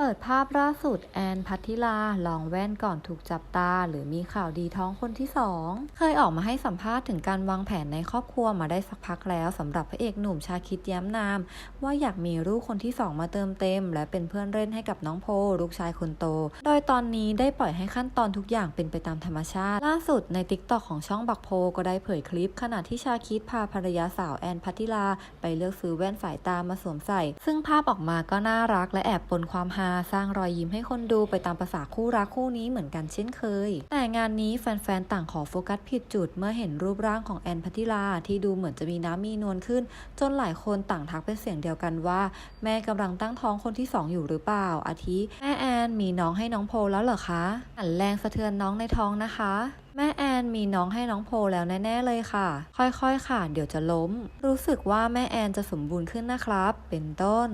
เปิดภาพล่าสุดแอนพัทธิลาลองแว่นก่อนถูกจับตา หรือมีข่าวดีท้องคนที่สองเคยออกมาให้สัมภาษณ์ถึงการวางแผนในครอบครัวมาได้สักพักแล้วสำหรับพระเอกหนุ่มชาคิดแย้มนาม ว่าอยากมีลูกคนที่สองมาเติมเต็ม และเป็นเพื่อนเล่นให้กับน้องโพลูกชายคนโต โดยตอนนี้ได้ปล่อยให้ขั้นตอนทุกอย่างเป็นไปตามธรรมชาติ ล่าสุดในติ๊กต็อกของช่องบักโพก็ได้เผยคลิป ขณะที่ชาคิดพาภรรยาสาวแอนพัทธิลาไปเลือกซื้อแว่นสายตามาสวมใส่ ซึ่งภาพออกมาก็น่ารักและแอบปนความฮาสร้างรอยยิ้มให้คนดูไปตามภาษาคู่รักคู่นี้เหมือนกันเช่นเคย แต่งานนี้แฟนๆ ต่างขอโฟกัสผิดจุดเมื่อเห็นรูปร่างของแอนพัทิลาที่ดูเหมือนจะมีน้ำมีนวลขึ้น จนหลายคนต่างทักเป็นเสียงเดียวกันว่า แม่กำลังตั้งท้องคนที่สองอยู่หรือเปล่า อาทิแม่แอนมีน้องให้น้องโพแล้วเหรอคะหันแรงสะเทือนน้องในท้องนะคะแม่แอนมีน้องให้น้องโพแล้วแน่ๆเลยค่ะ ค่อยๆค่ะ เดี๋ยวจะล้ม รู้สึกว่าแม่แอนจะสมบูรณ์ขึ้นนะครับ เป็นต้น